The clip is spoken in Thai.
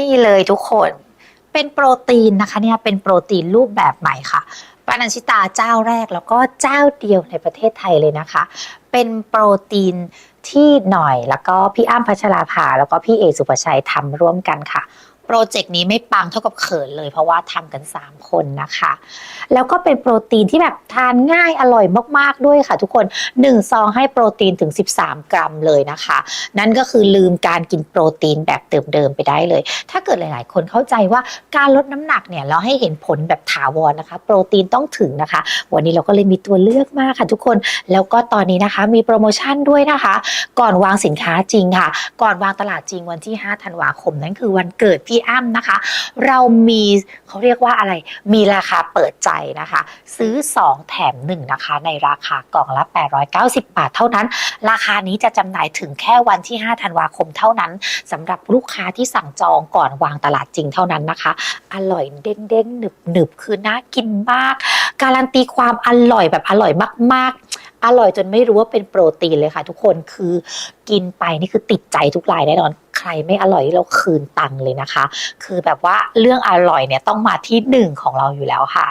นี่เลยทุกคนเป็นโปรตีนนะคะเนี่ยเป็นโปรตีนรูปแบบใหม่ค่ะปานันชิตาเจ้าแรกแล้วก็เจ้าเดียวในประเทศไทยเลยนะคะ เป็นโปรตีนที่หน่อยแล้วก็พี่อ้ำพัชราภาแล้วก็พี่เอสุภชัยทำร่วมกันค่ะ โปรเจกต์นี้ไม่ปังเท่ากับเขินเลย เพราะว่าทำกัน 3 คนนะคะ แล้วก็เป็นโปรตีนที่แบบทานง่ายอร่อยมากๆด้วยค่ะ ทุกคน 1 ซองให้โปรตีนถึง 13 กรัมเลยนะคะ นั่นก็คือลืมการกินโปรตีนแบบเดิมๆไปได้เลย ถ้าเกิดหลาย ๆ คนเข้าใจว่าการลดน้ำหนักเนี่ยเราให้เห็นผลแบบถาวรนะคะ โปรตีนต้องถึงนะคะ วันนี้เราก็เลยมีตัวเลือกมากค่ะ ทุกคนแล้วก็ตอนนี้นะคะมีโปรโมชั่นด้วยนะคะ ก่อนวางสินค้าจริงค่ะ ก่อนวางตลาดจริงวันที่ 5 ธันวาคม นั่นคือวันเกิดพี่อ้ำนะคะ เรามีเขาเรียกว่าอะไร มีราคาเปิดใจนะคะ ซื้อ 2 แถม 1 นะคะ ในราคากล่องละ 890 บาทเท่านั้น ราคานี้จะจำหน่ายถึงแค่วันที่ 5 ธันวาคมเท่านั้นสำหรับลูกค้าที่สั่งจองก่อนวางตลาดจริงเท่านั้นนะคะ อร่อยเด้งๆหนึบๆ คือน่ากินมาก การันตีความอร่อยแบบอร่อยมาก ๆอร่อยจนไม่รู้ว่าเป็นโปรตีนเลยค่ะทุกคนคือกินไปนี่คือติดใจทุกรายแน่นอน ใครไม่อร่อยเราคืนตังค์เลยนะคะ คือแบบว่าเรื่องอร่อยเนี่ยต้องมาที่หนึ่งของเราอยู่แล้วค่ะ